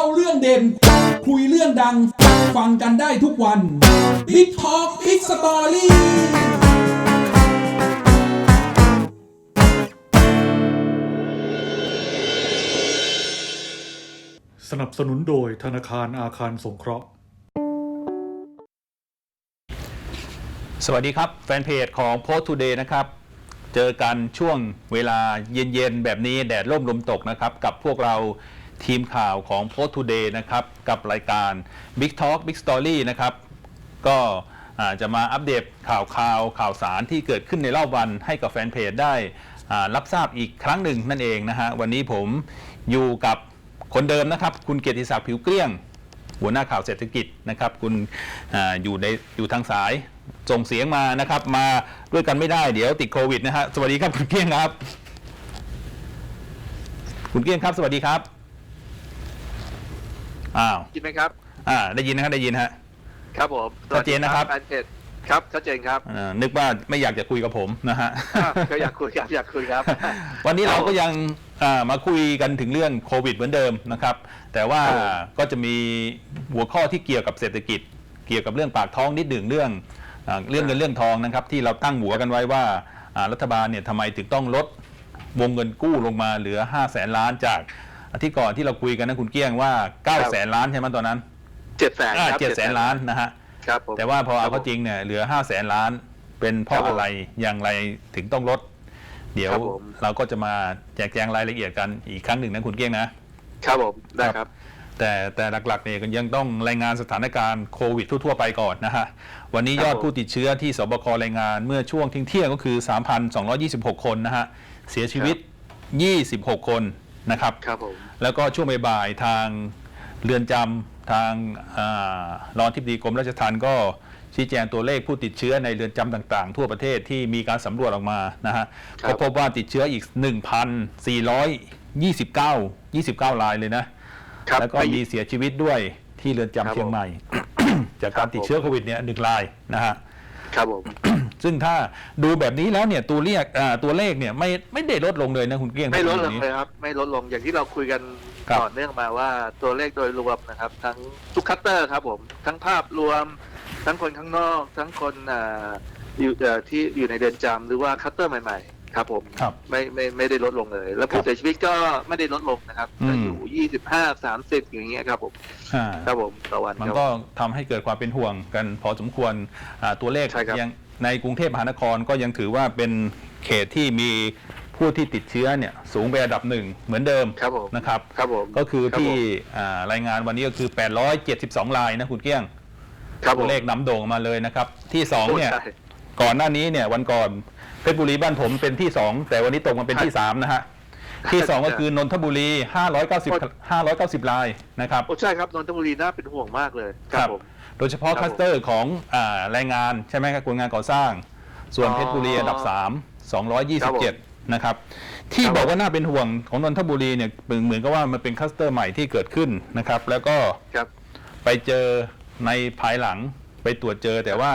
ล่าเรื่องเด่น คุยเรื่องดัง ฟังกันได้ทุกวัน Big Talk Big Story สนับสนุนโดยธนาคารอาคารสงเคราะห์ สวัสดีครับ แฟนเพจของ Post Today นะครับ เจอกันช่วงเวลาเย็นๆ แบบนี้แดดร่มลมตกนะครับ กับพวกเรา ทีมข่าวของ Post Today นะครับ กับรายการ Big Talk Big Story นะครับ ก็จะมาอัปเดตข่าวข่าวข่าวสารที่เกิดขึ้นในรอบวันให้กับแฟนเพจได้รับทราบอีกครั้งหนึ่งนั่นเองนะฮะ วันนี้ผมอยู่กับคนเดิมนะครับ คุณเกียรติศักดิ์ผิวเกลี้ยง หัวหน้าข่าวเศรษฐกิจนะครับ คุณออยู่ในอยู่ทางสายส่งเสียงมานะครับ มาด้วยกันไม่ได้เดี๋ยวติดโควิดนะฮะสวัสดีครับคุณเกี้ยงครับ คุณเกี้ยงครับ สวัสดีครับ อ้าวยินไหมครับ อ่าได้ยินนะครับได้ยินฮะ ครับผมชัดเจนนะครับ แฟนเพจครับชัดเจนครับอ่านึกว่าไม่อยากจะคุยกับผมนะฮะ อะก็อยากคุยครับอยากคุยครับ วันนี้เราก็ยังอ่ามาคุยกันถึงเรื่องโควิดเหมือนเดิมนะครับ แต่ว่าครับผมก็จะมีหัวข้อที่เกี่ยวกับเศรษฐกิจ เกี่ยวกับเรื่องปากท้องนิดหนึ่งเรื่องอ่าเรื่องเงินเรื่องทองนะครับ ที่เราตั้งหัวกันไว้ว่าอ่ารัฐบาลเนี่ยทำไมถึงต้องลดวงเงินกู้ลงมาเหลือ 5 0 0แสนล้านจาก อาที่ก่อนที่เราคุยกันนะคุณเกี้ยงว่า9 0 0แสนล้านใช่ไหมตอนนั้นเจ็ดแสนครับเจ็ดแสนล้านนะฮะครับผมแต่ว่าพอเอาคเข้าบผมจริงเนี่ยเหลือ5 0 0แสนล้าน เป็นเพราะครับผมอะไรอย่างไรถึงต้องลด เดี๋ยวครับผมเราก็จะมาแจกแจงรายละเอียดกันอีกครั้งหนึ่งนะคุณเกี้ยงนะครับผมได้ครับแต่แต่หลักๆเนี่ยก็ยังต้องรายงานสถานการณ์โควิดทั่ว ๆ ไปก่อนนะฮะ วันนี้ครับยอดผมผู้ติดเชื้อที่สบครายงานเมื่อช่วงเที่ยงๆก็คือ 3,226 คนนะฮะ เสียชีวิต 26 คน นะครับครับผมแล้วก็ช่วงบ่ายๆทางเรือนจำทางอารองทิบดีกรมราชทัณฑ์ก็ชี้แจงตัวเลขผู้ติดเชื้อในเรือนจำต่างๆ ทั่วประเทศที่มีการสำรวจออกมานะฮะครับก็พบว่าติดเชื้ออีก 1,429 29รายเลยนะครับแล้วก็มีเสียชีวิตด้วยที่เรือนครัจำบเชียงใหม่ จากการครับติดเชื้อโควิดเนี่ยหนึ่งรายนะฮะครับผม ซึ่งถ้าดูแบบนี้แล้วเนี่ยตัวเลขอ่าตัวเลขเนี่ยไม่ไม่ได้ลดลงเลยนะคุณเกลี้ยงไม่ลดลตรงงนี้เลยครับ ไม่ลดลงอย่างที่เราคุยกันครับต่อเนื่องมาว่าตัวเลขโดยรวมนะครับ ทั้งทุกคัตเตอร์ครับผมทั้งภาพรวม ทั้งคนข้างนอก ทั้งคนอ่าอยู่เอ่อที่อยู่ในเดือนจำหรือว่าคัตเตอร์ใหม่ ๆครับผมครับไม่ไม่ไม่ได้ลดลงเลย แล้วครัผู้บเสียชีวิตก็ไม่ได้ลดลงนะครับอืมจะอยู่ยี่สิบห้าสามสิบอย่างเงี้ยครับผมอ่าครับผมต่อวันมันครับก็ทำให้เกิดความเป็นห่วงกันพอสมควรอ่าตัวเลขใช่ครับยัง ในกรุงเทพมหานครก็ยังถือว่าเป็นเขตที่มีผู้ที่ติดเชื้อเนี่ยสูงเป็นอันดับหนึ่งเหมือนเดิมครับผมนะครับครับผมก็คือรับที่ผมอ่ารายงานวันนี้ก็คือ 872 รายนะคุณเกี้ยงครับผตัวมเลขน้ำโด่งมาเลยนะครับ ที่สองเนี่ยใช่ก่อนหน้านี้เนี่ยวันก่อนเพชรบุรีบ้านผมเป็นที่สองแต่วันนี้ตกมาเป็นที่สามนะฮะที่สองก็คือนนทบุรี590 590รายนะครับโอ้ใช่ครับนนทบุรีน่าเป็นห่วงมากเลยครับผม โดยเฉพาะครับคลัสเตอร์ของอาแรงงานใช่ไหมครับคนงานก่อสร้าง ส่วนอ๋อเพชรบุรีอันดับ 3 ครับผม 227 นะครับ ที่ครับบอกว่าน่าเป็นห่วงของนนทบุรีเนี่ยเหมือนเหมือนกับว่ามันเป็นคลัสเตอร์ใหม่ที่เกิดขึ้นนะครับ แล้วก็ ครับ ไปเจอในภายหลังไปตรวจเจอแต่ว่า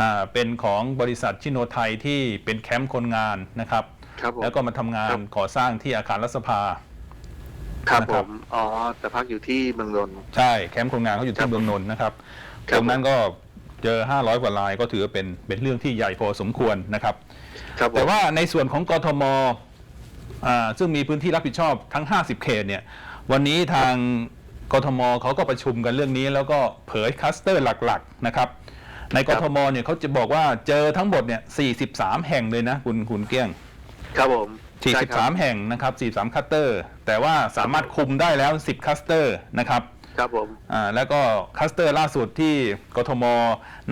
อ่าเป็นของบริษัทชิโนไทยที่เป็นแคมป์คนงานนะครับ ครับผมแล้วก็มาทำงาครันบก่อสร้างที่อาคารรัฐสภา ครับนะผครับมอ๋อแต่พักอยู่ที่เมืองนนท์ ใช่แคมป์คนงานเขาอยู่ครัที่บเมืองนนท์นะครับครับ ตรงนั้นก็เจอ 500 กว่ารายก็ถือว่าเป็นเป็นเรื่องที่ใหญ่พอสมควรนะครับ ครับผมแต่ว่าในส่วนของกทมอ่าซึ่งมีพื้นที่รับผิดชอบทั้ง 50 เขตเนี่ย วันนี้ทางกทมเขาก็ประชุมกันเรื่องนี้ แล้วก็เผยคลัสเตอร์หลักๆนะครับ ในกทมเนี่ยเขาจะบอกว่าเจอทั้งหมดเนี่ย 43 แห่งเลยนะคุณคุณเกี้ยง ครับผมใช่ครับ43 แห่งนะครับ 43 คัสเตอร์ แต่ว่าสามารถคุมได้แล้ว 10คัสเตอร์นะครับครับผมอ่าแล้วก็คัสเตอร์ล่าสุดที่กทม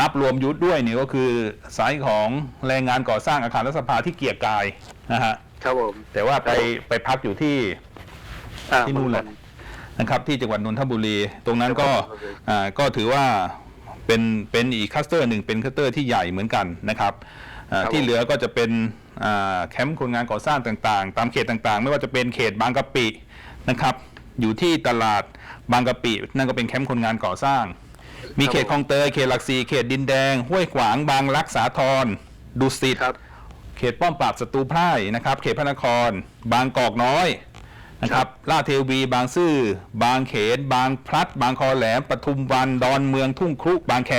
นับรวมยุทธด้วยนี่ก็คือสายของแรงงานก่อสร้างอาคารรัฐสภาที่เกียรติกายนะฮะครับผมแต่ว่าไปไปพักอยู่ที่อ่าที่นู่นแหละเมืองนะครับที่จังหวัดนนทบุรี ตรงนั้นก็ครับผมอ่าก็ถือว่าเป็นเป็นอีกคัสเตอร์หนึ่งเป็นคัสเตอร์ที่ใหญ่เหมือนกันนะครับอ่าครับผมที่เหลือก็จะเป็นอ่า แคมป์คนงานก่อสร้างต่างๆ ตามเขตต่างๆ ไม่ว่าจะเป็นเขตบางกะปินะครับ อยู่ที่ตลาดบางกะปิ นั่นก็เป็นแคมป์คนงานก่อสร้าง มีเขตคลองเตยเขตหลักสี่เขตดินแดง ห้วยขวางบางรักษาทรดุสิตครับเขตป้อมปราบศัตรูพ่ายนะครับ เขตพระนคร บางกอกน้อยนะครับลาดเทวีบางซื่อ บางเขน บางพลัด บางคอแหลมปทุมวันดอนเมืองทุ่งครุบางแค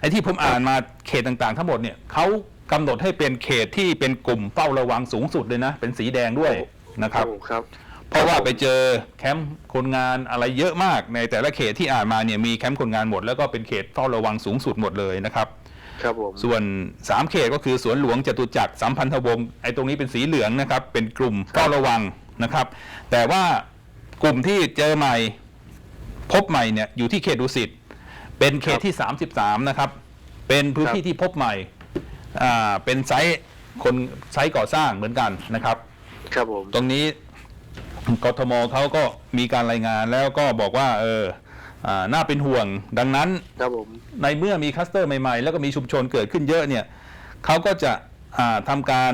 ไอ้ที่ผมอ่านมาเขตต่างๆ ทั้งหมดเนี่ยเขา กำหนดให้เป็นเขตที่เป็นกลุ่มเฝ้าระวังสูงสุดเลยนะ เป็นสีแดงด้วยนะครับครับ เพราะว่าไปเจอแคมป์คนงานอะไรเยอะมากในแต่ละเขตที่อ่านมาเนี่ยมีแคมป์คนงานหมดแล้วก็เป็นเขตเฝ้าระวังสูงสุดหมดเลยนะครับ ครับผม ส่วน 3 เขตก็คือสวนหลวงจตุจักรสัมพันธวงศ์ไอ้ตรงนี้เป็นสีเหลืองนะครับ เป็นกลุ่มเฝ้าระวังนะครับ แต่ว่ากลุ่มที่เจอใหม่พบใหม่เนี่ยอยู่ที่เขตดุสิตเป็นเขตที่ 33 นะครับ เป็นพื้นที่ที่พบใหม่อ่า เป็นไซต์คนไซต์ก่อสร้างเหมือนกันนะครับ ครับผม ตรงนี้กทมเขาก็มีการรายงานแล้วก็บอกว่า เอออ่าน่าเป็นห่วงดังนั้นครับผมในเมื่อมีคลัสเตอร์ใหม่ๆ แล้วก็มีชุมชนเกิดขึ้นเยอะเนี่ยเขาก็จะอ่าทำการ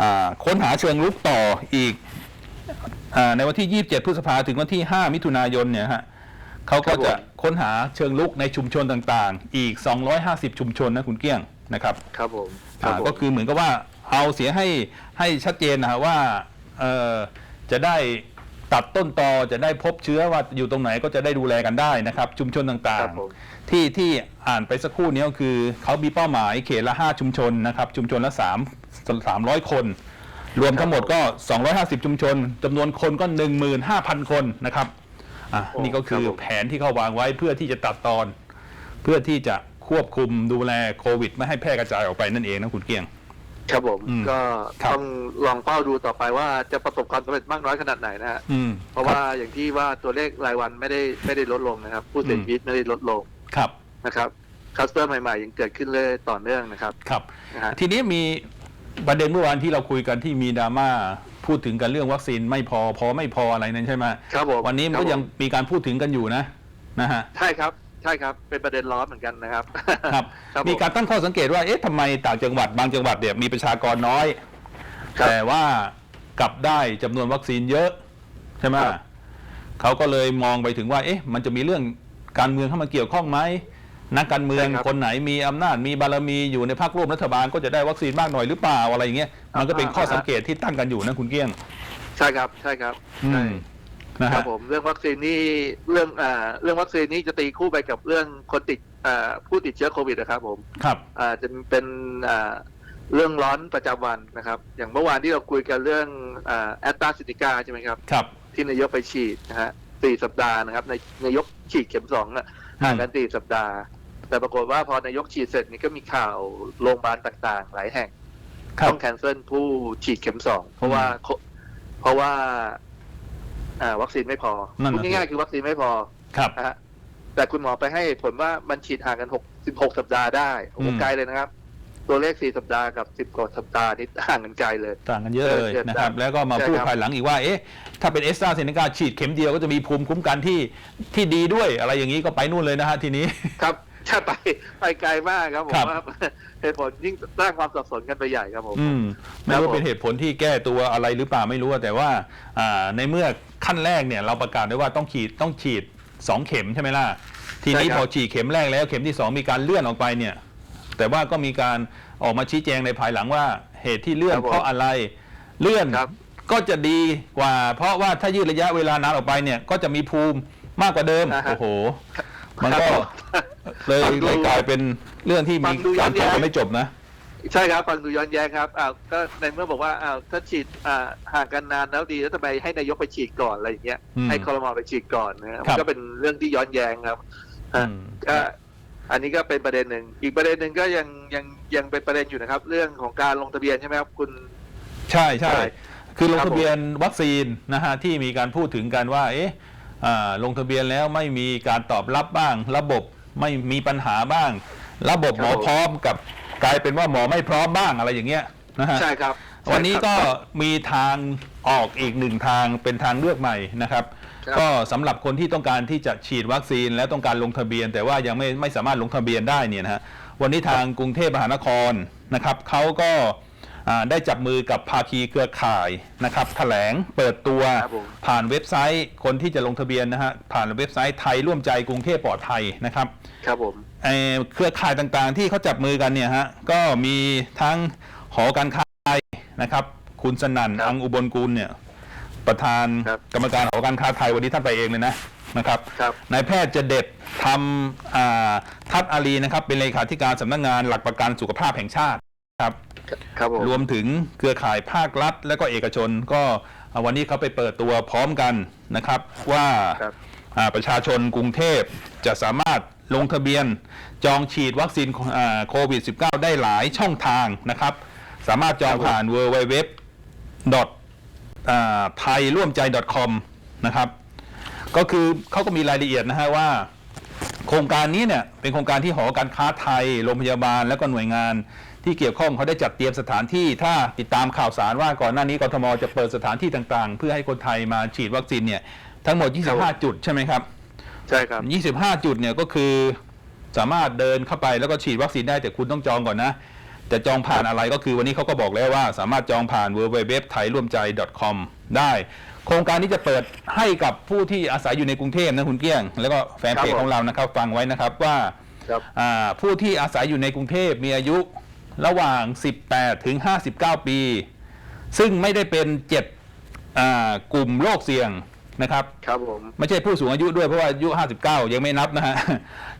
อ่าค้นหาเชิงลุกต่ออีกอาในวันที่ 27 พฤษภาถึงวันที่ 5 มิถุนายนเนี่ยฮะเขาก็จะค้นหาเชิงลุกในชุมชนต่างๆ อีก 250 ชุมชนนะคุณเกี้ยง นะครับครับผมครัอ่าบผม ก็คือเหมือนกับว่าเอาเสียให้ให้ชัดเจนนะฮะว่าเอ่อจะได้ตัดต้นตอจะได้พบเชื้อว่าอยู่ตรงไหนก็จะได้ดูแลกันได้นะครับ ชุมชนต่าครังบผม ๆ ที่ที่อ่านไปสักครู่นี้ก็คือเขามีเป้าหมายเขตละ 5 ชุมชนนะครับ ชุมชนละ3 300 คน รวมทั้งหมดก็ 250 ชุมชนจำนวนคนก็ 15,000 คนนะครับอะโอ้นี่ก็คือครับผม แผนที่เขาวางไว้เพื่อที่จะตัดตอน เพื่อที่จะ ควบคุมดูแลโควิด ไม่ให้แพร่กระจายออกไปนั่นเองนะคุณเกียง ครับผมอืมก็ครับ ต้องลองเฝ้าดูต่อไปว่าจะประสบความสำเร็จมากน้อยขนาดไหนนะฮะอืมเพราะว่าอย่างที่ว่าตัวเลขรายวันไม่ได้ไม่ได้ลดลงนะครับ ผู้เสียชีวิตไม่ได้ลดลงครับนะครับคัสเตอร์ใหม่ๆยังเกิดขึ้นเลยต่อเนื่องนะครับครับ นะฮะ ทีนี้มีประเด็นเมื่อวานที่เราคุยกันที่มีดราม่าพูดถึงกันเรื่องวัคซีนไม่พอพอไม่พออะไรนั้นใช่ไหมครับผมวันนี้มันครัก็บยังมีการพูดถึงกันอยู่นะนะฮะ ใช่ครับ ใช่ครับเป็นประเด็นร้อนเหมือนกันนะครับครับครับผมมีการตั้งข้อสังเกตว่าเอ๊ะทำไมต่างจังหวัดบางจังหวัดเนี่ยมีประชากรน้อย ครับแต่ว่ากลับได้จำนวนวัคซีนเยอะ ใช่ไหมครับ เขาก็เลยมองไปถึงว่า เอ๊ะ มันจะมีเรื่องการเมืองเข้ามาเกี่ยวข้องไหมนักการเมืองใช่ครับคนไหนมีอำนาจมีบารมีอยู่ในพรรคร่วมรัฐบาลก็จะได้วัคซีนมากหน่อยหรือเปล่าอะไรอย่างเงี้ยมันก็เป็นข้อสังเกตที่ตั้งกันอยู่นะคุณเกี้ยง ใช่ครับใช่ครับอืใช่ม นะครัฮะบผมเรื่องวัคซีนนี่เรื่องอ่าเรื่องวัคซีนนี่จะตีคู่ไปกับเรื่องคนติดอ่าผู้ติดเชื้อโควิดนะครับผมครับอ่าจะเป็นอ่าเรื่องร้อนประจำวันนะครับ อย่างเมื่อวานที่เราคุยกันเรื่องแอตตาซิติกาใช่ไหมครับ ครับที่นายกไปฉีดนะฮะสี่สัปดาห์นะครับในนายกฉีดเข็มสองอะห่างกันสี่สัปดาห์ แต่ปรากฏว่าพอนายกฉีดเสร็จนี่ก็มีข่าวโรงพยาบาลต่างๆ หลายแห่ง ครับ ต้องแคนเซิลผู้ฉีดเข็มสองเพราะว่าโคเพราะว่า อ่าวัคซีนไม่พอนั่นพูดน่ะสิ ง่ายๆคือวัคซีนไม่พอครับ นะฮะแต่คุณหมอไปให้เหตุผลว่ามันฉีดห่างกันหกสิบหกสัปดาห์ได้โอ้โหอืม ไกลเลยนะครับ ตัวเลขสี่สัปดาห์กับสิบกว่าสัปดาห์นี่ห่างกันไกลเลย ต่างกันเยอะเลยเออนะครับใช่แล้วก็มาใช่พูดครับ ภายหลังอีกว่าเอ๊ะถ้าเป็นเอสตราเซเนกาฉีดเข็มเดียวก็จะมีภูมิคุ้มกันที่ที่ดีด้วยอะไรอย่างนี้ก็ไปนู่นเลยนะฮะทีนี้ ครับ ใช่ไปไปไกลมากครับผมครับ ว่าเหตุผลยิ่งสร้างความสับสนกันไปใหญ่ครับผม อืมไม่ครับรู้ผมเป็นเหตุผลที่แก้ตัวอะไรหรือเปล่าไม่รู้อะแต่ว่าอ่าในเมื่อขั้นแรกเนี่ยเราประกาศไว้ว่าต้องฉีดต้องฉีดสองเข็มใช่ไหมล่ะ ทีนี้พอฉีดเข็มแรกแล้วเข็มที่สองมีการเลื่อนออกไปเนี่ย แต่ว่าก็มีการออกมาชี้แจงในภายหลังว่าเหตุที่เลื่อนครับผมเพราะอะไรเลื่อนครับ ก็จะดีกว่า เพราะว่าถ้ายืดระยะเวลานานออกไปเนี่ยก็จะมีภูมิมากกว่าเดิมอ่าฮะโอ้โห มันก็ ครับ เลยฟังดู เลยกลายเป็นเรื่องที่ฟัมีงดูย้กาอรนถแย้กงกันไม่จบนะ ใช่ครับฟังดูย้อนแย้งครับอ้าวก็ในเมื่อบอกว่าอ้าวถ้าฉีดอ่าห่างกันนานแล้วดีแล้วทำไมให้นายกไปฉีดก่อนอะไรอย่างเงี้ยอืมให้คอรมอไปฉีดก่อนนะฮะครัมันบ ก็เป็นเรื่องที่ย้อนแย้งครับอืฮะมก็อันนี้ก็เป็นประเด็นหนึ่ง อีกประเด็นหนึ่งก็ยังยังยังเป็นประเด็นอยู่นะครับ เรื่องของการลงทะเบียนใช่ไหมครับคุณ ใช่ใช่ ใช่คือลงครับทะเบียนวัคซีนนะฮะที่มีการพูดถึงกันว่า เอ๊ะอ่าลงทะเบียนแล้วไม่มีการตอบรับบ้าง ระบบ ไม่มีปัญหาบ้าง ระบบหมอพร้อมกับกลายเป็นว่าหมอไม่พร้อมบ้างอะไรอย่างเงี้ยนะฮะใช่ครับวันนี้ก็ใช่ครับมีทางออกอีกหนึ่งทางเป็นทางเลือกใหม่นะครับครับก็สำหรับคนที่ต้องการที่จะฉีดวัคซีนและต้องการลงทะเบียน แต่ว่ายังไม่ไม่สามารถลงทะเบียนได้เนี่ยนะฮะวันนี้ทางกรุงเทพมหานครนะครับเขาก็อ่า ได้จับมือกับภาคีเครือข่ายนะครับแถลงเปิดตัวครับผมผ่านเว็บไซต์คนที่จะลงทะเบียนนะฮะผ่านเว็บไซต์ไทยร่วมใจกรุงเทพปลอดภัยนะครับ ครับผมเอ่อเครือข่ายต่างๆ ที่เขาจับมือกันเนี่ยฮะก็มีทั้งหอการค้าไทยนะครับ คุณสนั่นครับอังอุบลกุลเนี่ยประธานครับกรรมการหอการค้าไทยวันนี้ท่านไปเองเลยนะนะครับครับนายแพทย์จะเด็ดทำอ่าทัศน์อารีนะครับ เป็นเลขาธิการสำนักงานหลักประกันสุขภาพแห่งชาติครับ ครับผมรวมถึงเครือข่ายภาครัฐ และก็เอกชนก็อ่าวันนี้เขาไปเปิดตัวพร้อมกันนะครับว่าครับอ่าประชาชนกรุงเทพจะสามารถลงทะเบียนจองฉีดวัคซีนอ่าโควิด -19 ได้หลายช่องทางนะครับ สามารถจองผ่าน w w w ไทยร่วมใจ .com นะครับ ก็คือเขาก็มีรายละเอียดนะฮะว่า โครงการนี้เนี่ยเป็นโครงการที่หอการค้าไทย โรงพยาบาลและก็หน่วยงาน ที่เกี่ยวข้องเขาได้จัดเตรียมสถานที่ถ้าติดตามข่าวสารว่าก่อนหน้านี้กทมจะเปิดสถานที่ต่างๆ เพื่อให้คนไทยมาฉีดวัคซีนเนี่ยทั้งหมด 25 จุดใช่ไหมครับ ใช่ครับ 25 จุดเนี่ยก็คือสามารถเดินเข้าไปแล้วก็ฉีดวัคซีนได้แต่คุณต้องจองก่อนนะจะจองผ่านอะไรก็คือวันนี้เขาก็บอกแล้วว่าสามารถจองผ่าน w w w ไทยร่วมใจ .com ได้ โครงการนี้จะเปิดให้กับผู้ที่อาศัยอยู่ในกรุงเทพนะคุณเกี้ยง แล้วก็แฟนเพจครับผมของเรานะครับ ฟังไว้นะครับว่าครับอ่าผู้ที่อาศัยอยู่ในกรุงเทพมีอายุ ระหว่าง 18 ถึง 59 ปี ซึ่งไม่ได้เป็น7อ่ากลุ่มโรคเสี่ยงนะครับ ครับผม ไม่ใช่ผู้สูงอายุด้วยเพราะว่าอายุ 59 ยังไม่นับนะฮะ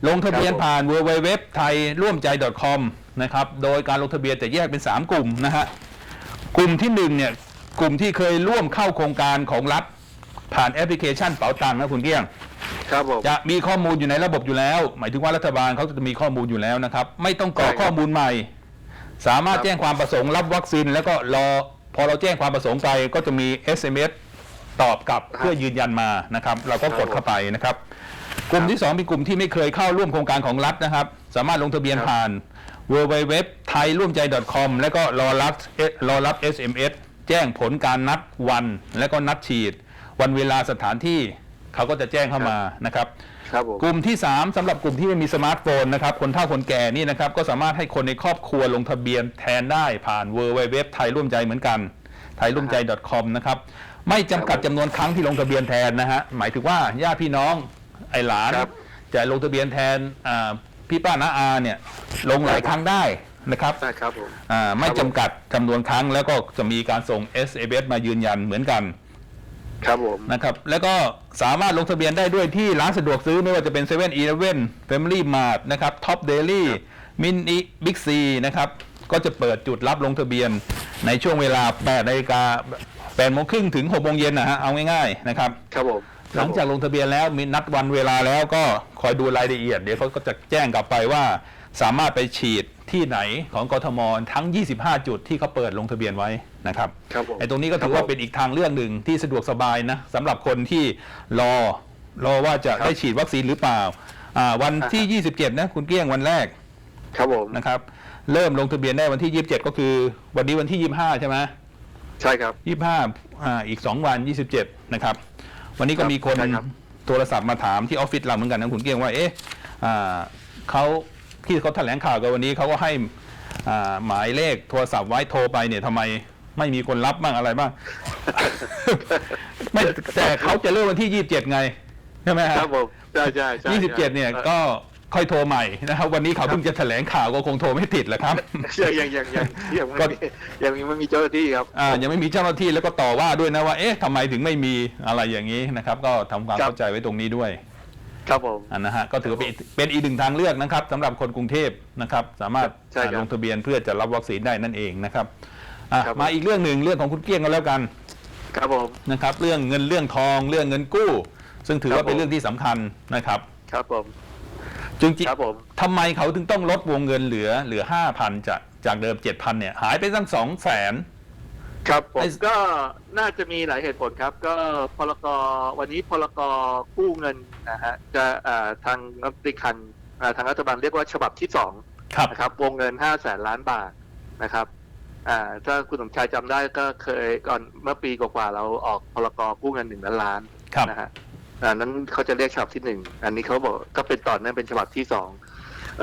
ลงทะเบียนครับผมผ่าน w w w ไทยร่วมใจ .com นะครับ โดยการลงทะเบียนจะแยกเป็น 3 กลุ่มนะฮะ กลุ่มที่1เนี่ย กลุ่มที่เคยร่วมเข้าโครงการของรัฐผ่านแอปพลิเคชันเป๋าตังค์นะคุณเกี้ยง ครับผม จะมีข้อมูลอยู่ในระบบอยู่แล้ว หมายถึงว่ารัฐบาลเขาจะมีข้อมูลอยู่แล้วนะครับ ไม่ต้องกรอกใช่ครับข้อมูลใหม่ สามารถครับแจ้งความประสงค์รับวัคซีน แล้วก็รอพอเราแจ้งความประสงค์ไปก็จะมี SMS ตอบกลับเพื่อยืนยันมานะครับ เราก็กดเข้าไปนะครับ กลุ่มที่ 2 เป็นกลุ่มที่ไม่เคยเข้าร่วมโครงการของรัฐนะครับ สามารถลงทะเบียนครับผ่าน w w w ไทยร่วมใจ .com แล้วก็รอรับรอรับ SMS แจ้งผลการนัดวัน และก็นัดฉีด วันเวลาสถานที่เขาก็จะแจ้งเข้ามานะครับ ครับผม กลุ่มที่ 3สำหรับกลุ่มที่ไม่มีสมาร์ทโฟนนะครับ คนเฒ่าคนแก่นี่นะครับ ก็สามารถให้คนในครอบครัวลงทะเบียนแทนได้ผ่าน w w w ไทยร่วมใจเหมือนกันไทยร่วมใจ .com นะครับ ไม่จำกัดจำนวนครั้งที่ลงทะเบียนแทนนะฮะ หมายถึงว่าญาติพี่น้องไอ้หลาน ครับจะลงทะเบียนแทนอ่าพี่ป้าน้าอาเนี่ยลงหลายครั้งได้นะครับ ได้ครับผม อ่าไม่ครับผมจำกัดจำนวนครั้งแล้วก็จะมีการส่ง SMS มายืนยันเหมือนกัน ครับผม นะครับ แล้วก็สามารถลงทะเบียนได้ด้วยที่ร้านสะดวกซื้อไม่ว่าจะเป็น7 e เ e ่ e อ Family Mart นะครับ Top Daily มินิบิ๊กซีนะครับ ก็จะเปิดจุดรับลงทะเบียนในช่วงเวลา8นาฬิกา8โมงครึ่งถึง6โมงเย็นนะฮะ เอาง่ายๆนะครับ ครับผมหลังจากลงทะเบียนแล้วมีนัดวันเวลาแล้วก็คอยดูรายละเอียด เดี๋ยวเขาก็จะแจ้งกลับไปว่า สามารถไปฉีด ที่ไหนของกทมทั้ง 25 จุดที่เขาเปิดลงทะเบียนไว้นะครับครับผมไอ้ตรงนี้ก็ถือว่าเป็นอีกทางเลือกหนึ่งที่สะดวกสบายนะสำหรับคนที่รอรอว่าจะครับได้ฉีดวัคซีนหรือเปล่าอ่าวันที่ 27 นะคุณเกี้ยงวันแรกครับผมนะครับ เริ่มลงทะเบียนได้วันที่ 27 ก็คือ วันนี้วันที่ 25 ใช่ไหมใช่ครับ 25อ่าอีก 2 วัน 27 นะครับ วันนี้ก็ครับมีคนใช่ครับ โทรศัพท์มาถามที่ออฟฟิศเราเหมือนกันนะคุณเกี้ยงว่าเอ๊ะอ่าเขา ที่เขาแถลงข่าวกันวันนี้เขาก็ให้อ่าหมายเลขโทรศัพท์ไว้โทรไปเนี่ยทำไมไม่มีคนรับบ้างอะไรบ้างไม่แต่เขาจะเริ่มวันที่27ไงใช่ไหมคฮะรับผมใช่ใช่ใช่27เนี่ยก็ค่อยโทรใหม่นะครับ วันนี้เขาเพิ่งจะแถลงข่าวก็คงโทรไม่ติดแหละครับยังยังยังยังยังก็ไม่มียังไม่มีเจ้าหน้าที่ครับอ่ายังไม่มีเจ้าหน้าที่แล้วก็ต่อว่าด้วยนะว่าเอ๊ะทำไมถึงไม่มีอะไรอย่างนี้นะครับ ก็ทำความครับเข้าใจไว้ตรงนี้ด้วย ครับผม อันนะฮะก็ถือว่าเป็นเป็นอีกหนึ่งทางเลือกนะครับสำหรับคนกรุงเทพนะครับ สามารถใช่ครับลงทะเบียนเพื่อจะรับวัคซีนได้นั่นเองนะครับอะครับผมมาอีกเรื่องหนึ่งเรื่องของคุณเกี้ยงก็แล้วกันครับผม นะครับ เรื่องเงินเรื่องทองเรื่องเงินกู้ ซึ่งถือครับว่าเป็นผม เรื่องที่สำคัญนะครับครับผมจริงครับผมๆทำไมเขาถึงต้องลดวงเงินเหลือเหลือห้าพันจากจากเดิมเจ็ดพันเนี่ยหายไปตั้งสองแสน ครับผมไอ้ก็ น่าจะมีหลายเหตุผลครับ ก็พลกวันนี้พลกกู้เงินนะฮะจะอ่าทางรัฐมนตรีคลังอ่าทางรัฐบาลเรียกว่าฉบับที่สองครับนะครับวงเงินห้าแสนล้านบาทนะครับอ่าถ้าคุณสมชายจำได้ก็เคยก่อนเมื่อปีกว่าๆเราออกพลกกู้เงินหนึ่งล้านล้านครับนะฮะอ่านั้นเขาจะเรียกฉบับที่หนึ่งอันนี้เขาบอกก็เป็นต่อเนื่องเป็นฉบับที่สอง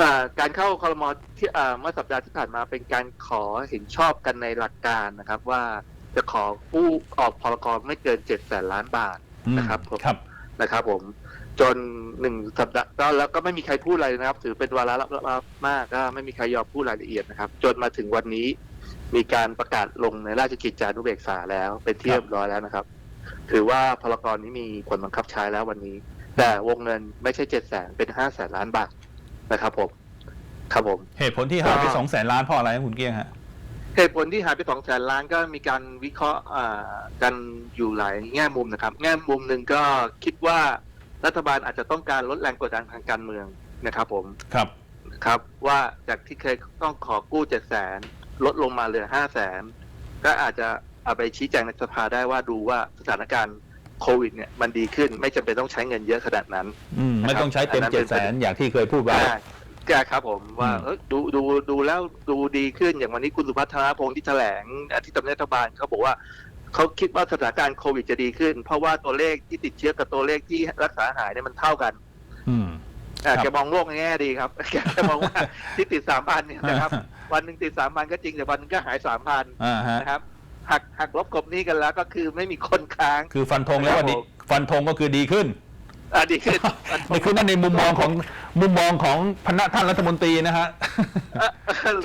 อ่าการเข้าคอรมอที่อ่าเมื่อสัปดาห์ที่ผ่านมาเป็นการขอเห็นชอบกันในหลักการนะครับว่า จะขอกู้ออกพลกไม่เกินเจ็ดแสนล้านบาทอืมนะครับผมครับนะครับผมจนหนึ่งสัปดาห์ก็แล้วก็ไม่มีใครพูดอะไรนะครับ ถือเป็นวาระรับมากก็ไม่มีใครยอมพูดรายละเอียดนะครับ จนมาถึงวันนี้ มีการประกาศลงในราชกิจจานุเบกษาแล้ว เป็นที่ครับเรียบร้อยแล้วนะครับ ถือว่าพลกรนี้มีผลบังคับใช้แล้ววันนี้ แต่วงเงินไม่ใช่เจ็ดแสนเป็นห้าแสนล้านบาทนะครับผมครับผมเหตุผลที่หายไปก็สองแสนล้านเพราะอะไรครับคุณเกี้ยงฮะ เหตุผลที่หายไปสองแสนล้านก็มีการวิเคราะห์อ่ากันอยู่หลายแง่มุมนะครับ แง่มุมหนึ่งก็คิดว่ารัฐบาลอาจจะต้องการลดแรงกดดันทางการเมืองนะครับ ผมครับครับ ว่าจากที่เคยต้องขอกู้เจ็ดแสนลดลงมาเหลือห้าแสนก็อาจจะเอาไปชี้แจงในสภาได้ว่าดูว่าสถานการณ์โควิดเนี่ยมันดีขึ้นไม่จำเป็นต้องใช้เงินเยอะขนาดนั้น อืมไม่ต้องใช้เต็มอันนั้นเจ็เป็ดนแสนอย่างที่เคยพูดไว้ได้ แก้ครับผมว่าอืมเอ้ยดูดูดูแล้วดูดีขึ้นอย่างวันนี้คุณสุพัฒนาพงศ์ที่แถลงที่ตำเนียบรัฐบาลเขาบอกว่าเขาคิดว่าสถานการณ์โควิดจะดีขึ้น เพราะว่าตัวเลขที่ติดเชื้อกับตัวเลขที่รักษาหายเนี่ยมันเท่ากัน อืมอะครับแกมองโลกในแง่ดีครับแกแกมองว่าที่ติดสามพันเนี่ยนะครับ วันหนึ่งติดสามพันก็จริงแต่วันหนึงก็หายสามพันอ่าฮะนะครับหักหักลบกบหนี้กันแล้วก็คือไม่มีคนค้าง คือฟันธงแล้วว่าดีครับผมฟันธงก็คือดีขึ้น อะดีขึ้นนี่คือนั่นในมุมมองของมุมมองของพนักท่านรัฐมนตรีนะฮะ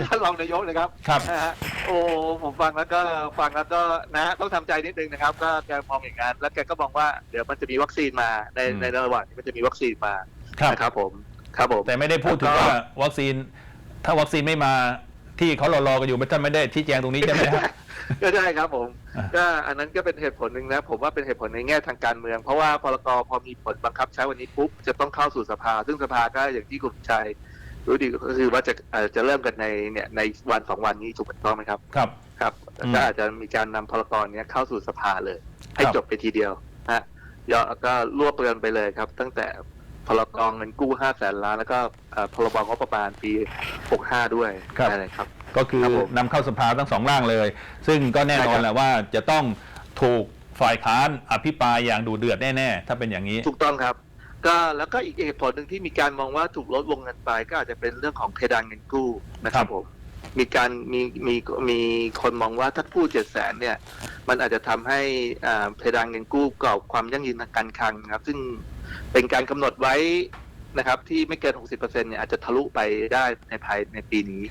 ท่านรองนายกเลยครับครับ นะฮะโอ้ผมฟังแล้วก็ฟังแล้วก็นะฮะต้องทำใจนิดนึงนะครับ ก็แกมองอย่างนั้นแล้วแกก็มองว่าเดี๋ยวมันจะมีวัคซีนมาในอืม ในระหว่างนี้มันจะมีวัคซีนมาครับ นะครับผมครับผม แต่ไม่ได้พูดถึงแล้วก็ว่าวัคซีน ถ้าวัคซีนไม่มาที่เขารอๆกันอยู่มันจะไม่ได้ชี้แจงตรงนี้ใช่ไหมฮะ ก็ได้ครับผมอ่าก็อันนั้นก็เป็นเหตุผลหนึ่งนะผมว่าเป็นเหตุผลในแง่ทางการเมือง เพราะว่าพรกพอมีผลบังคับใช้วันนี้ปุ๊บจะต้องเข้าสู่สภา ซึ่งสภาก็อย่างที่คุณชัยรู้ดีก็คือว่าจะเอ่อจะเริ่มกันในเนี่ยในวันสองวันนี้ถูกต้องไหมครับ ครับครับอืมก็อาจจะมีการนำพรกรเนี้ยเข้าสู่สภาเลย ให้ครับจบไปทีเดียวฮะยอก็รวบเรือนไปเลยครับ ตั้งแต่พรกรเงินกู้ห้าแสนล้านแล้วก็เอ่อพรบงบประมาณปีหกห้าด้วยครับนั่นเลยครับ ก็คือครับผมนำเข้าสภาทั้งสองร่างเลย ซึ่งก็แน่นอนใช่ครับแหละว่าจะต้องถูกฝ่ายค้านอภิปรายอย่างดูเดือดแน่ๆ ถ้าเป็นอย่างนี้ ถูกต้องครับ ก็แล้วก็อีกเหตุผลหนึ่งที่มีการมองว่าถูกลดวงเงินไปก็อาจจะเป็นเรื่องของเพดานเงินกู้นะคครัรับบ ผมมีการมีมีมีคนมองว่าถ้ากู้เจ็ดแสนเนี่ย มันอาจจะทำให้อ่าเพดานเงินกู้กรอบความยั่งยืนทางการคลังนะครับ ซึ่งเป็นการกำหนดไว้ นะครับที่ไม่เกิน 60%เนี่ยอาจจะทะลุไปได้ในภายในปีนี้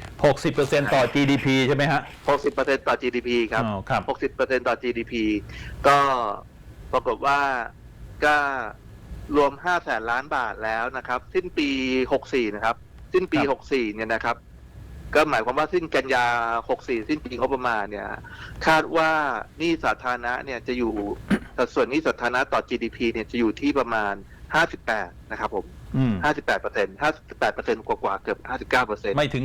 60%ต่อ GDP ใช่ไหมฮะ 60%ต่อ GDP ครับ อ๋อครับ 60%ต่อ GDP ก็ปรากฏว่าก็รวม 5 แสนล้านบาทแล้วนะครับ สิ้นปี 64 นะครับ สิ้นปี ครับ 64 เนี่ยนะครับ ก็หมายความว่าสิ้นกันยา 64 สิ้นปีงบประมาณเนี่ย คาดว่าหนี้สาธารณะเนี่ยจะอยู่ สัดส่วนหนี้สาธารณะต่อ GDP เนี่ยจะอยู่ที่ประมาณ 58 นะครับผม อืม58เปอร์เซ็นต์58เปอร์เซ็นต์กว่าๆเกือบ59เปอร์เซ็นต์ไม่ถึง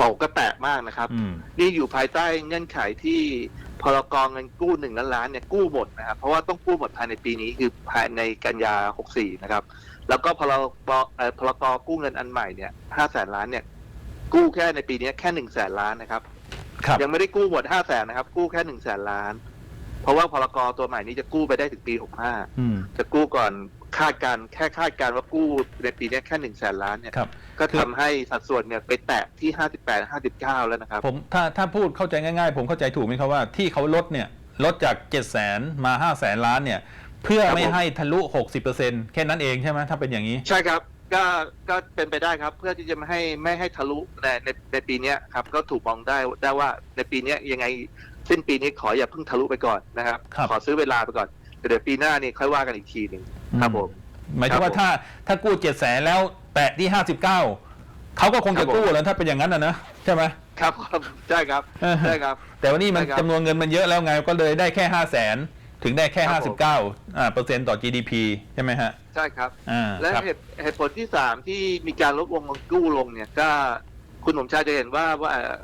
บอกก็แปลกมากนะครับ60อืมนี่อยู่ภายใต้เงื่อนไขที่พรกองเงินกู้หนึ่งล้านล้านเนี่ยกู้หมดนะครับ เพราะว่าต้องกู้หมดภายในปีนี้คือภายในกันยา64นะครับ แล้วก็พรบเอ่อพรกกู้เงินอันใหม่เนี่ย5แสนล้านเนี่ย กู้แค่ในปีนี้แค่1แสนล้านนะครับครับยังไม่ได้กู้หมด5แสนนะครับ กู้แค่1แสนล้าน เพราะว่าพรกตัวใหม่นี้จะกู้ไปได้ถึงปี65อืมจะกู้ก่อน คาดการณ์แค่คาดการณ์ว่ากู้ในปีนี้แค่1แสนล้านเนี่ยครับก็ทำให้สัดส่วนเนี่ยไปแตะที่58 59แล้วนะครับ ผมถ้าถ้าพูดเข้าใจง่ายๆ ผมเข้าใจถูกไหมครับว่าที่เขาลดเนี่ยลดจาก7 0 0แสนมา5 0 0แสนล้านเนี่ย เพื่อครับไม่ผมให้ทะลุ 60%แค่นั้นเองใช่ไหมถ้าเป็นอย่างนี้ ใช่ครับก็ก็เป็นไปได้ครับ เพื่อที่จะไม่ให้ไม่ให้ทะลุในในในปีเนี้ยครับก็ถูกมองได้ได้ว่าในปีเนี้ยยังไงสิ้นปีนี้ขออย่าเพิ่งทะลุไปก่อนนะครับ ครับ ขอซื้อเวลาไปก่อน เดี๋ยวปีหน้านี่ค่อยว่ากันอีกทีหนึ่งครับผม หมายถึงว่าครับผมถ้าถ้ากู้7 0 0แสนแล้วแตะที่59เขาก็คงครัจะบผมกู้แล้วถ้าเป็นอย่างนั้นนะนะใช่ไหมครับครับใช่ครับเออใช่ครับ แต่ว่านี่มันใช่ครับจำนวนเงินมันเยอะแล้วไงก็เลยได้แค่5 0 0แสนถึงได้แค่ครับผม59อ่าเปอร์เซ็นต์ต่อ GDP ใช่ไหมฮะ ใช่ครับอ่าและครับเหตุเหตุผลที่สามที่มีการลดวงเงินกู้ลงเนี่ยก็ คุณหนุ่มชายจะเห็นว่าว่าเอ่อ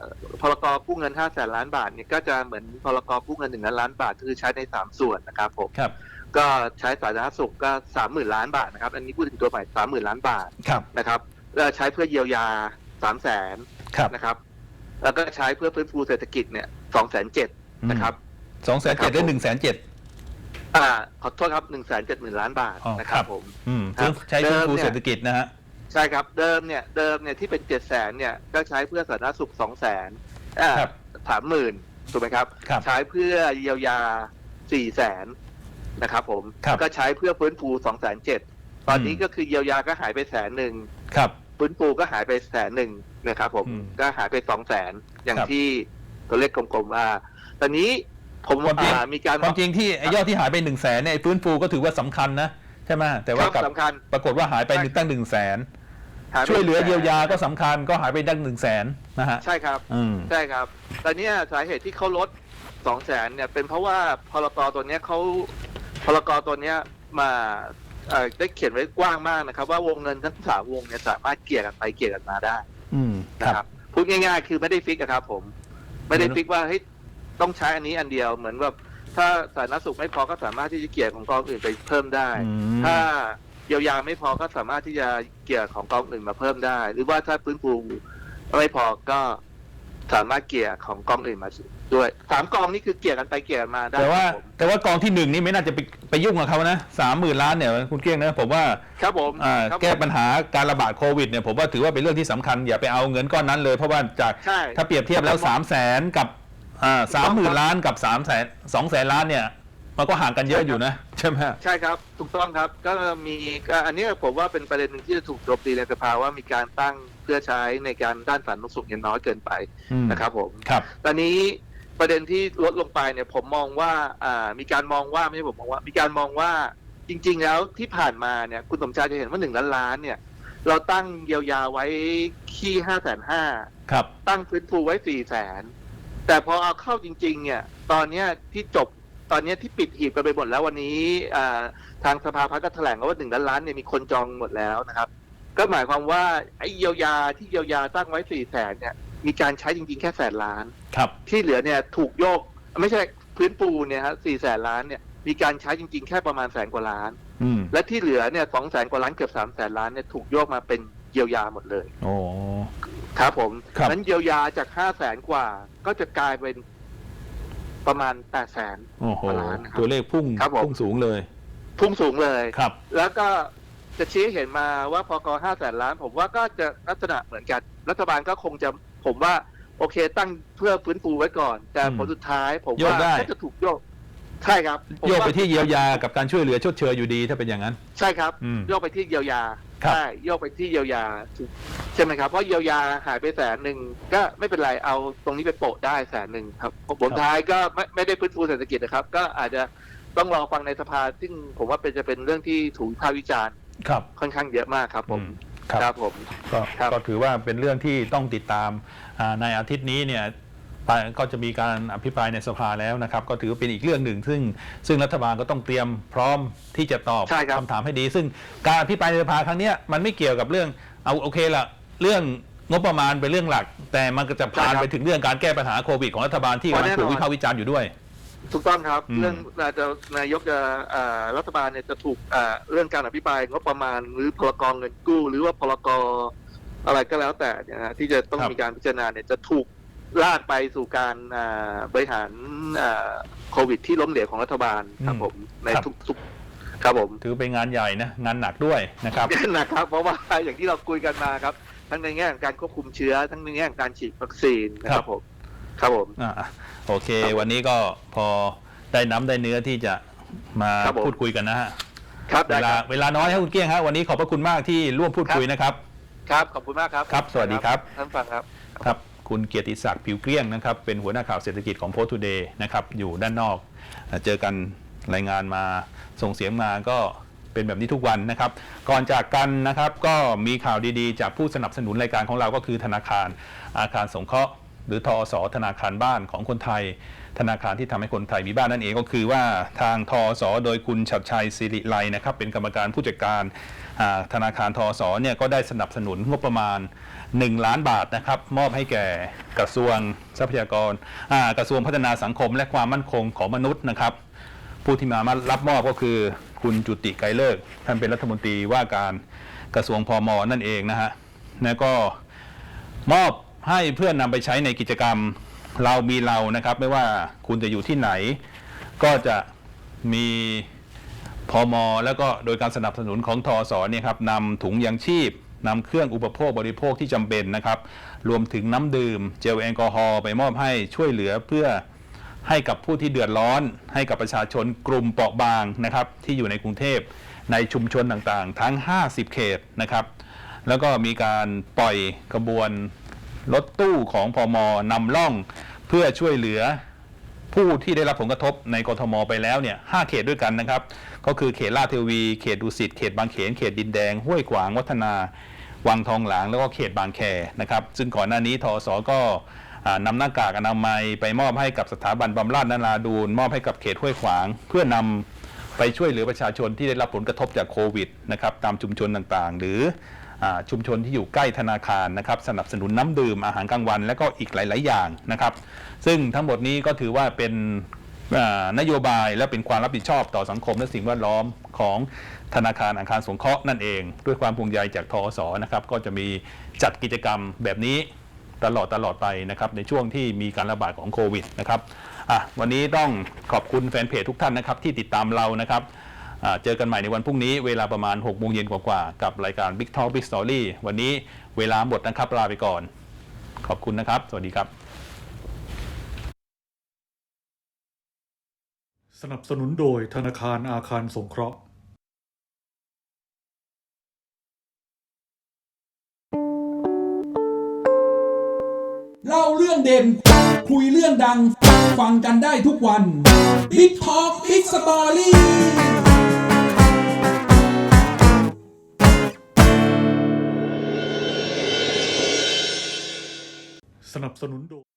พรกกู้เงิน5แสนล้านบาทเนี่ยก็จะเหมือนพรกกู้เงินหนึ่งล้านล้านบาทคือใช้ในสามส่วนนะครับผมครับ ก็ใช้สาธารณสุขก็สามหมื่นล้านบาทนะครับ อันนี้พูดถึงตัวใหม่สามหมื่นล้านบาทครับนะครับแล้วใช้เพื่อเยียวยาสามแสนครับนะครับ แล้วก็ใช้เพื่อฟื้นฟูเศรษฐกิจเนี่ยสองแสนเจ็ดนะครับสองแสนครัเจ็ดบได้ผมหนึ่งแสนเจ็ดอ่าขอโทษครับหนึ่งแสนเจ็ดหมื่นล้านบาทอ๋อนะคครัรับบผมอืมครับใช้ฟื้นฟูเดิมเนี่ยเศรษฐกิจนะฮะ ใช่ครับเดิมเนี่ยเดิมเนี่ยที่เป็นเจ็ดแสนเนี่ยก็ใช้เพื่อสาธารณสุขสองแสนอ่าครับสามหมื่นถูกไหมครับ ครับใช้เพื่อเยียวยาสี่แสนนะครับผมครับก็ใช้เพื่อฟื้นฟูสองแสนเจ็ดตอนนี้อืมก็คือเยียวยาก็หายไปแสนหนึ่งครับฟื้นฟูก็หายไปแสนหนึ่งนะครับผมอืมก็หายไปสองแสนอย่างครับ ที่ตัวเลขกลมๆว่าตอนนี้ผมความจริง อ่ามีการ ความจริงที่ไอ้ยอดที่หายไปหนึ่งแสนเนี่ยไอ้ฟื้นฟูก็ถือว่าสำคัญนะ ใช่ไหมแต่ว่าครับกับสำคัญ ปรากฏว่าหายไปใช่หนึ่งตั้งหนึ่งแสน หาไปช่วยเหลือ100,000เยียวยาก็สำคัญก็หายไปตั้งหนึ่งแสนนะฮะ ใช่ครับ อืม ใช่ครับแต่เนี่ยสาเหตุที่เขาลดสองแสนเนี่ยเป็นเพราะว่าพรกตัวเนี้ยเขาพรกตัวเนี้ยมาเอ่อได้เขียนไว้กว้างมากนะครับ ว่าวงเงินทั้งสามวงเนี่ยสามารถเกลี่ยกันไปเกลี่ยกันมาได้อืมคนะรับครับพูดง่ายๆ คือไม่ได้ฟิกอะครับผม ไม่ได้ฟิกว่าเฮ้ยต้องใช้อันนี้อันเดียวเหมือนแบบถ้าสาธารณสุขไม่พอก็สามารถที่จะเกลี่ยของกองอื่นไปเพิ่มได้ อืม ถ้า เยียวยาไม่พอก็สามารถที่จะเกลี่ยของกองอื่นมาเพิ่มได้ หรือว่าถ้าฟื้นฟูไม่พอก็สามารถเกลี่ยของกองอื่นมาด้วยสามกองนี่คือเกลี่ยกันไปเกลี่ยกันมาได้แต่ว่า ครับผมแต่ว่ากองที่หนึ่งนี่ไม่น่าจะไปไปยุ่งกับเขานะสามหมื่นล้านเนี่ยคุณเกลี้ยงนะผมว่าครับผมอ่าครับผมแก้ปัญหาการระบาดโควิดเนี่ยผมว่าถือว่าเป็นเรื่องที่สำคัญอย่าไปเอาเงินก้อนนั้นเลยเพราะว่าจาก ใช่ ถ้าเปรียบเทียบแล้วสามแสนกับอ่าสามหมื่นล้านกับสามแสนสองแสนล้านเนี่ย มันก็ห่างกันเยอะอยู่นะ ใช่ไหมฮะใช่ครับ ถูกต้องครับ ก็มีก็อันนี้ผมว่าเป็นประเด็นหนึ่งที่จะถูกโจมตีในสภาว่ามีการตั้งเพื่อใช้ในการด้านสาธารณสุขอย่างน้อยเกินไปอืมนะครับผม ครับ ตอนนี้ประเด็นที่ลดลงไปเนี่ยผมมองว่าอ่ามีการมองว่าไม่ใช่ผมมองว่า มีการมองว่าจริง ๆ แล้วที่ผ่านมาเนี่ยคุณสมชายจะเห็นว่าหนึ่งล้านล้านเนี่ย เราตั้งเยียวยาไว้ขี้ห้าแสนห้าครับ ตั้งฟื้นฟูไว้สี่แสนแต่พอเอาเข้าจริง ๆ เนี่ย ตอนเนี้ยที่จบ ตอนเนี้ยที่ปิดหีบกันไปหมดแล้ววันนี้อ่าทางสภาพัฒน์ก็แถลงว่าหนึ่งล้านล้านเนี่ยมีคนจองหมดแล้วนะครับ ก็หมายความว่าไอ้เยียวยาที่เยียวยาตั้งไว้สี่แสนเนี่ยมีการใช้จริงๆแค่แสนล้าน ครับ ที่เหลือเนี่ยถูกโยกไม่ใช่พื้นปูเนี่ยฮะสี่แสนล้านเนี่ยมีการใช้จริงๆแค่ประมาณแสนกว่าล้านอืมและที่เหลือเนี่ยสองแสนกว่าล้านเกือบสามแสนล้านเนี่ยถูกโยกมาเป็นเยียวยาหมดเลย โอ้ ครับผมครับนั้นเยียวยาจากห้าแสนกว่าก็จะกลายเป็น ประมาณแปดแสนโอ้โหล้านนะครับ ตัวเลขพุ่งครับผม พุ่งสูงเลยพุ่งสูงเลย ครับ แล้วก็จะชี้ให้เห็นมาว่าพกห้าแสนล้าน ผมว่าก็จะลักษณะเหมือนกัน รัฐบาลก็คงจะผมว่า โอเคตั้งเพื่อฟื้นฟูไว้ก่อน แต่อืมผลสุดท้าย ผมโยกว่าได้ ก็จะถูกโยก ใช่ครับผมโยกไปว่าที่เยียวยากับการช่วยเหลือชดเชยอยู่ดีถ้าเป็นอย่างนั้น ใช่ครับ อืม โยกไปที่เยียวยา ครับใช่โยกไปที่เยียวยาถูกใช่ไหมครับเพราะเยียวยาหายไปแสนหนึ่งก็ไม่เป็นไรเอาตรงนี้ไปโปะได้แสนหนึ่งครับผลท้ายก็ไม่ไม่ได้ฟื้นฟูเศรษฐกิจนะครับ ก็อาจจะต้องรอฟังในสภาซึ่งผมว่าเป็นจะเป็นเรื่องที่ถูกวิพากษ์วิจารณ์ครับค่อนข้างเยอะมากครับผมอืมครับครับผมก็ครับก็ถือว่าเป็นเรื่องที่ต้องติดตามอ่าในอาทิตย์นี้เนี่ยไป ก็จะมีการอภิปรายในสภาแล้วนะครับ ก็ถือว่าเป็นอีกเรื่องหนึ่ง ซึ่งซึ่งรัฐบาลก็ต้องเตรียมพร้อมที่จะตอบใช่ครับคำถามให้ดี ซึ่งการอภิปรายในสภาครั้งเนี้ยมันไม่เกี่ยวกับเรื่องเอาโอเคละเรื่องงบประมาณเป็นเรื่องหลัก แต่มันก็จะผ่านไปถึงเรื่องการแก้ปัญหาโควิดของรัฐบาลที่กำลังถูกวิพากษ์วิจารณ์อยู่ด้วย ถูกต้องครับอืมเรื่องอาจจะนายกจะอ่ารัฐบาลเนี่ยจะถูกอ่าเรื่องการอภิปรายงบประมาณหรือพลกรเงินกู้ หรือว่าพลกรอะไรก็แล้วแต่เนี่ยนะที่จะต้องมีการพิจารณาเนี่ยจะถูก ลากไปสู่การอ่าบริหารอ่าโควิดที่ล้มเหลวของรัฐบาลครับผมในทุกๆครับผมถือเป็นงานใหญ่นะ งานหนักด้วยนะครับนะครับเพราะว่าอย่างที่เราคุยกันมาครับ ทั้งในแง่ของการควบคุมเชื้อ ทั้งในแง่ของการฉีดวัคซีนนะคครัรับบผมครับผมอ่าโอเคครับผมวันนี้ก็พอได้น้ำได้เนื้อที่จะมาครับผมพูดคุยกันนะฮะครับเวได้ลาครับเวลาน้อยครับคุณเกี้ยงครับวันนี้ขอบพระคุณมากที่ร่วมพูดคุยนะครับ ครับขอบคุณมากครับครับ สวัสดีครับท่านฟังครับครับ คุณเกียรติศักดิ์ผิวเกลี้ยงนะครับ เป็นหัวหน้าข่าวเศรษฐกิจของโพสต์ทูเดย์นะครับ อยู่ด้านนอก เจอกันรายงานมาส่งเสียงมาก็เป็นแบบนี้ทุกวันนะครับ ก่อนจากกันนะครับก็มีข่าวดีๆ จากผู้สนับสนุนรายการของเราก็คือธนาคารอาคารสงเคราะห์ หรือทอสธนาคารบ้านของคนไทย ธนาคารที่ทำให้คนไทยมีบ้านนั่นเองก็คือว่าทางทอสโดยคุณชัดชัยสิริไลนะครับเป็นกรรมการผู้จัดการธนาคารทอสเนี่ยก็ได้สนับสนุนงบประมาณ 1 ล้านบาทนะครับมอบให้แก่กระทรวงทรัพยากรกระทรวงพัฒนาสังคม และความมั่นคงของมนุษย์นะครับ ผู้ที่มารับมอบก็คือคุณจุติไกรเลิกท่านเป็นรัฐมนตรีว่าการกระทรวงพมนั่นเองนะฮะแล้วก็มอบ ให้เพื่อนนำไปใช้ในกิจกรรมเรามีเรานะครับ ไม่ว่าคุณจะอยู่ที่ไหน ก็จะมีพอมแล้วก็โดยการสนับสนุนของทอสอเนี่ยครับนำถุงยางชีพนำเครื่องอุปโภคบริโภคที่จำเป็นนะครับ รวมถึงน้ำดื่ม เจลแอลกอฮอล์ไปมอบให้ช่วยเหลือเพื่อให้กับผู้ที่เดือดร้อน ให้กับประชาชนกลุ่มเปราะบางนะครับ ที่อยู่ในกรุงเทพในชุมชนต่างๆ ทั้ง 50 เขตนะครับ แล้วก็มีการปล่อยกระบวน รถตู้ของพอมนำล่องเพื่อช่วยเหลือผู้ที่ได้รับผลกระทบในกทมไปแล้วเนี่ยห้าเขตด้วยกันนะครับ ก็คือเขตลาดเทวี เขตดุสิต เขตบางเขน เขตดินแดง ห้วยขวาง วัฒนา วังทองหลาง แล้วก็เขตบางแคนะครับ ซึ่งก่อนหน้านี้ทอสก็นำหน้ากากอนามัยไปมอบให้กับสถาบันบำราศนาราดูนมอบให้กับเขตห้วยขวาง เพื่อนำไปช่วยเหลือประชาชนที่ได้รับผลกระทบจากโควิดนะครับตามชุมชนต่างๆ หรือ ชุมชนที่อยู่ใกล้ธนาคารนะครับสนับสนุนน้ำดื่มอาหารกลางวัน และก็อีกหลาย ๆ อย่างนะครับ ซึ่งทั้งหมดนี้ก็ถือว่าเป็นนโยบายและเป็นความรับผิดชอบต่อสังคมและสิ่งแวดล้อมของธนาคารอาคารสงเคราะห์นั่นเอง ด้วยความห่วงใยจากทอสนะครับก็จะมีจัดกิจกรรมแบบนี้ตลอดตลอดไปนะครับในช่วงที่มีการระบาดของโควิดนะครับวันนี้ต้องขอบคุณแฟนเพจทุกท่านนะครับที่ติดตามเรานะครับ เจอกันใหม่ในวันพรุ่งนี้เวลาประมาณ6โมงเย็นกว่าๆกับรายการ Big Talk Big Story วันนี้เวลาหมดนะครับลาไปก่อน ขอบคุณนะครับ สวัสดีครับ สนับสนุนโดยธนาคารอาคารสงเคราะห์เล่าเรื่องเด่น คุยเรื่องดัง ฟังกันได้ทุกวัน Big Talk Big Story สนับสนุนโดย